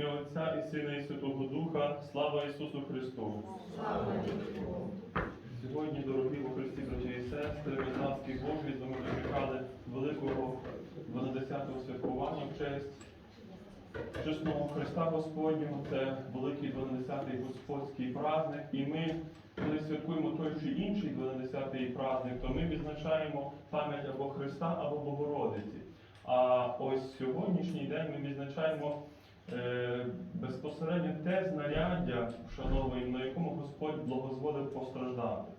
ім'я Отця і Сина і Святого Духа, слава Ісусу Христу! Сьогодні, дорогі у Христі, браті і сестри, Візнавський Божий, ми дочекали великого 12-го святкування в честь чесного Христа Господнього. Це великий 12-й Господський праздник. І ми, коли святкуємо той чи інший 12-й праздник, то ми відзначаємо пам'ять або Христа, або Богородиці. А ось сьогоднішній день ми відзначаємо безпосередньо те знаряддя, шановні, на якому Господь благозволив постраждати.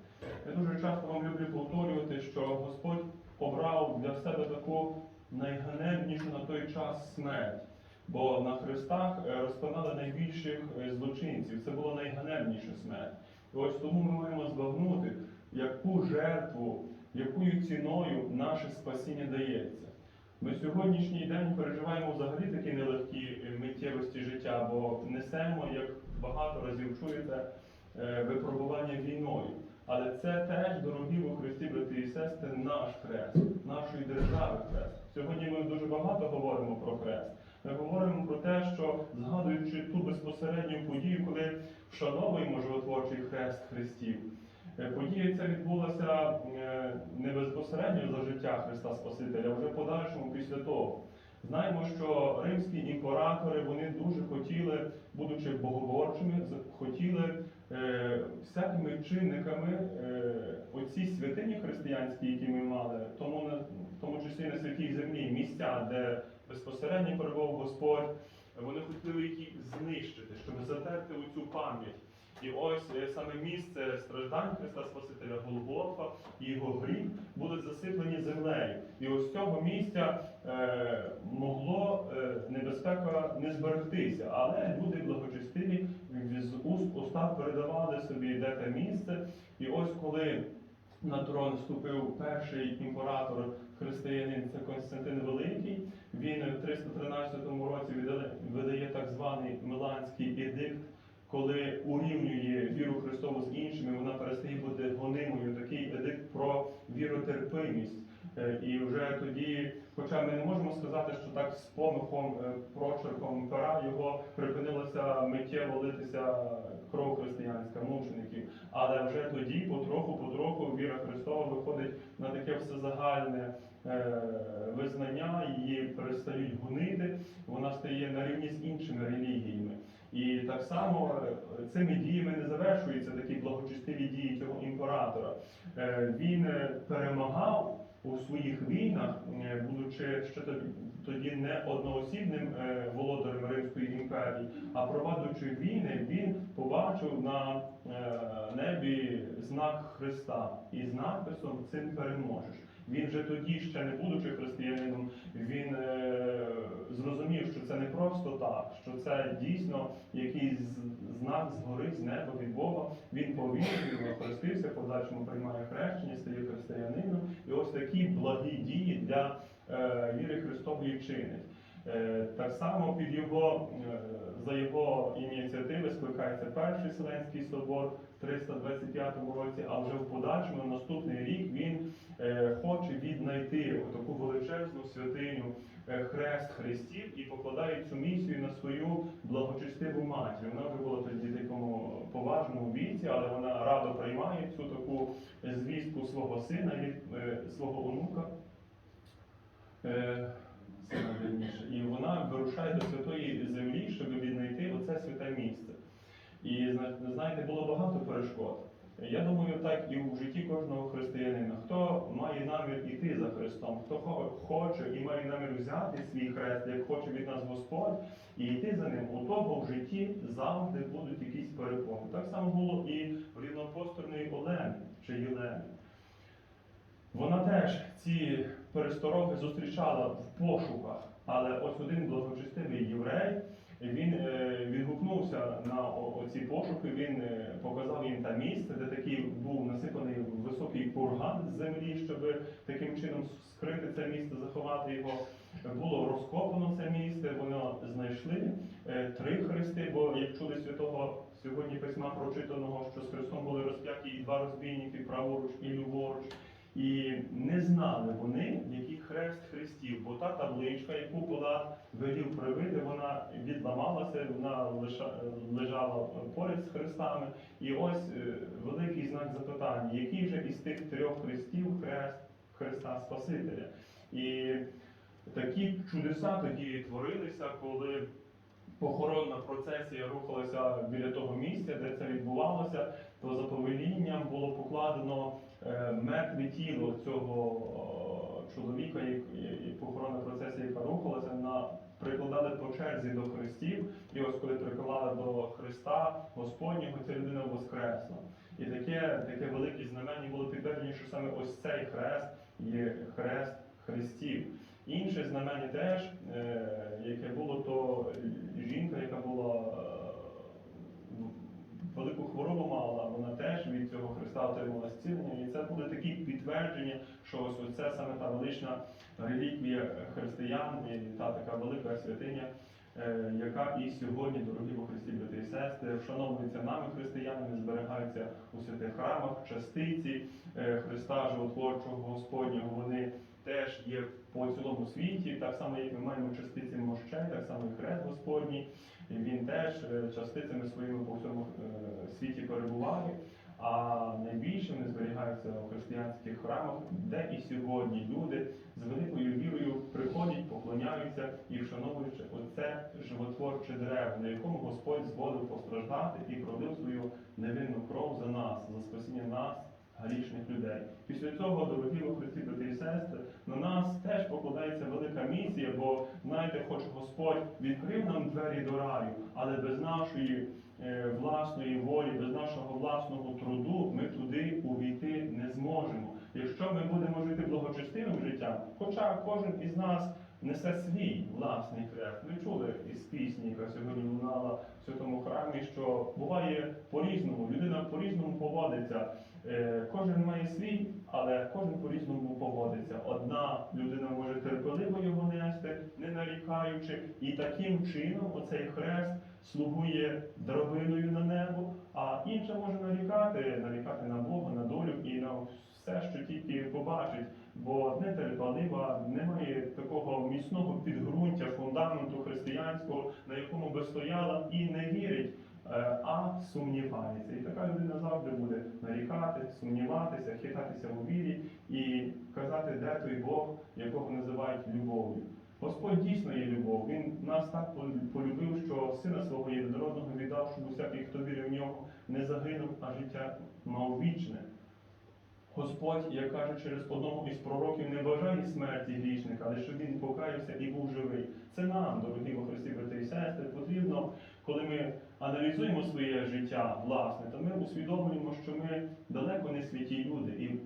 Я дуже часто вам люблю повторювати, що Господь обрав для себе таку найганебнішу на той час смерть. Бо на хрестах е, розпинали найбільших е, злочинців. Це була найганебніша смерть. І ось тому ми маємо збагнути, яку жертву, якою ціною наше спасіння дається. Ми сьогоднішній день переживаємо взагалі такі нелегкі е, миттєвості життя, бо несемо, як багато разів чуєте, е, випробування війною. Але це теж, дорогі у Христі, брати і сестри, наш хрест, нашої держави хрест. Сьогодні ми дуже багато говоримо про хрест. Ми говоримо про те, що згадуючи ту безпосередню подію, коли вшановуємо животворчий хрест Христів. Е, Подія ця відбулася е, не безпосередньо за життя Христа Спасителя, а вже подальшому після того. Знаємо, що римські імператори вони дуже хотіли, будучи боговорчими, хотіли е, всякими чинниками оці святині християнські, які ми мали, тому на тому числі на святій землі, місця, де безпосередньо перебував Господь, вони хотіли їх знищити, щоб затерти оцю пам'ять. І ось е, саме місце страждань Христа Спасителя Голгофа і його гріб будуть засиплені землею. І ось цього місця е, могло е, небезпека не зберегтися, але люди благочестиві з уст уста передавали собі де те місце. І ось коли на трон вступив перший імператор християнин, це Константин Великий. Він в 313 році видає так званий Миланський едикт, коли урівнює віру Христову з іншими, вона перестає бути гонимою. Такий едикт про віротерпимість. Е, І вже тоді, хоча ми не можемо сказати, що так з помахом, е, прочерком пера його припинилося миттєво литися кров християнська, мучеників. Але вже тоді, потроху, потроху, віра Христова виходить на таке всезагальне е, визнання, її перестають гонити, вона стає на рівні з іншими релігіями. І так само е, цими діями не завершуються такі благочестиві дії цього імператора. Е, Він е, перемагав у своїх війнах, будучи ще тоді- не одноосібним володарем Римської імперії, а провадячи війни, він побачив на небі знак Христа і з надписом цим переможеш. Він вже тоді, ще не будучи християнином, він е, зрозумів, що це не просто так, що це дійсно якийсь знак згори, з неба від Бога. Він повірив, хрестився, подальшому приймає хрещення, стає християнином. І ось такі благі дії для е, віри Христової чинить. Е, Так само під його, е, за його ініціативи скликається перший Вселенський собор в 325 році, а вже в подальшому на наступний рік він е, хоче віднайти таку величезну святиню хрест Христів і покладає цю місію на свою благочестиву матір. Вона вже була тоді такому поважному віці, але вона радо приймає цю таку звістку свого сина від свого онука. Е, сина вірніше. І вона вирушає до святої землі, щоб віднайти оце святе місце. І знаєте, було багато перешкод. Я думаю, так і в житті кожного християнина. Хто має намір іти за Христом, хто хоче і має намір взяти свій хрест, як хоче від нас Господь, і йти за ним, у того в житті завжди будуть якісь перепони. Так само було і в рівноапостольної Олени чи Єлени. Вона теж ці перестороги зустрічала в пошуках, але ось один благочестивий єврей, він е, відгукнувся на оці пошуки, він е, показав їм те місце, де такий був насипаний високий курган з землі, щоб таким чином скрити це місце, заховати його. Було розкопано це місце, воно знайшли е, три хрести, бо як чули святого сьогодні письма прочитаного, що з Христом були розп'яті і два розбійники, праворуч і ліворуч. І не знали вони, який хрест хрестів, бо та табличка, яку Пилат велів привити, вона відламалася, вона лежала поряд з хрестами. І ось е, великий знак запитання, який же із тих трьох хрестів хрест Христа Спасителя. І такі чудеса тоді творилися, коли похоронна процесія рухалася біля того місця, де це відбувалося, то за повелінням було покладено е, мертве тіло цього е, чоловіка, і похоронна процесія, яка рухалася, на прикладали по черзі до хрестів, і ось коли приклали до Христа Господнього, ця людина воскресла. І таке, таке велике знамення було підтвердження, що саме ось цей хрест є хрест хрестів. Інше знамення теж, е, яке було, то жінка, яка була е, велику хворобу мала, вона теж від цього Христа отримала зцілення. І це буде такі підтвердження, оце саме та велична реліквія християн, і та така велика святиня, е, яка і сьогодні, дорогі во Христі, брати і сестри, вшановується нами християнами, зберігаються у святих храмах, частиці е, Христа Животворчого Господнього. Вони теж є по цілому світі, так само як ми маємо частиці мощей, так само і хрест Господній. Він теж е, частицями своїми по всьому світі перебуває. А найбільше вони зберігаються у християнських храмах, де і сьогодні люди з великою вірою приходять, поклоняються і вшановуючи оце животворче дерево, на якому Господь зволив постраждати і пролив свою невинну кров за нас, за спасіння нас, грішних людей. Після цього, дорогі у Христі, брати і сестри, на нас теж покладається велика місія, бо знаєте, хоч Господь відкрив нам двері до раю, але без нашої власної волі, без нашого власного труду ми туди увійти не зможемо. Якщо ми будемо жити благочестивим життям, хоча кожен із нас несе свій власний хрест. Ви чули із пісні, яка сьогодні лунала в святому храмі, що буває по-різному, людина по-різному поводиться. Е, Кожен має свій, але кожен по-різному поводиться. Одна людина може терпеливо його нести, не нарікаючи, і таким чином оцей хрест слугує драбиною на небо, а інша може нарікати, нарікати на Бога, на долю і на все, що тільки побачить. Бо не терпелива, немає такого міцного підґрунтя, фундаменту християнського, на якому би стояла і не вірить, е, а сумнівається. І така людина завжди буде нарікати, сумніватися, хитатися у вірі і казати, де той Бог, якого називають любов'ю. Господь дійсно є любов. Він нас так полюбив, що сина свого єдинородного віддав, щоб усякий, хто вірив в нього, не загинув, а життя мав вічне. Господь, як каже через одного із пророків, не бажає смерті грішника, але щоб він покаявся і був живий. Це нам, дорогі во Христі, брати і сестри, потрібно, коли ми аналізуємо своє життя, власне, то ми усвідомлюємо, що ми далеко не святі люди і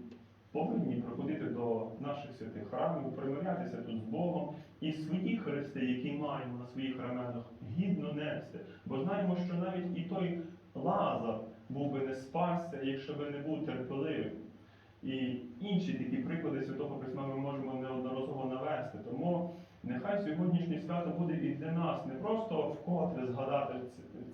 повинні приходити до наших святих храмів, примирятися тут з Богом і свої хрести, які маємо на своїх раменах, гідно нести. Бо знаємо, що навіть і той Лазар був би не спасся, якщо би не був терпеливим. І інші такі приклади Святого Письма ми можемо неодноразово навести. Тому нехай сьогоднішнє свято буде і для нас не просто вкотре згадати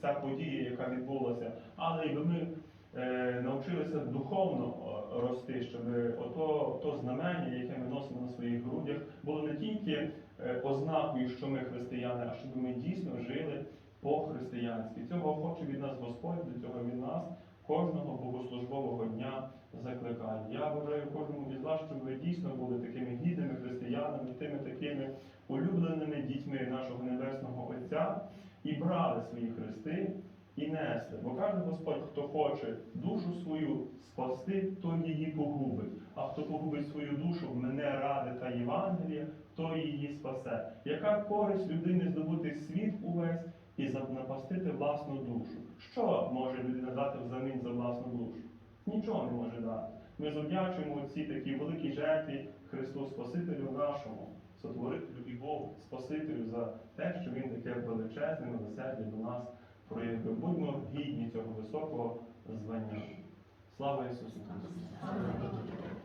ця подія, яка відбулася, але й ми е, навчилися духовно е, рости, щоб ото, то знамення, яке ми носимо на своїх грудях, було не тільки е, ознакою, що ми християни, а щоб ми дійсно жили по-християнськи. Цього хоче від нас Господь, до цього від нас кожного богослужбового дня закликає. Я бажаю кожному із вас, щоб ви дійсно були такими гідними християнами, тими такими улюбленими дітьми нашого Небесного Отця і брали свої хрести і несли. Бо каже Господь, хто хоче душу свою спасти, той її погубить. А хто погубить свою душу мене ради та Євангелія, той її спасе. Яка користь людини здобути світ увесь і напастити власну душу? Що може людина дати взамін за власну душу? Нічого не може дати. Ми завдячуємо цій такій великій жертві Христу Спасителю нашому, сотворителю і Богу, Спасителю за те, що Він таке величезне милосердя до нас проявив. Будьмо гідні цього високого звання. Слава Ісусу Христу!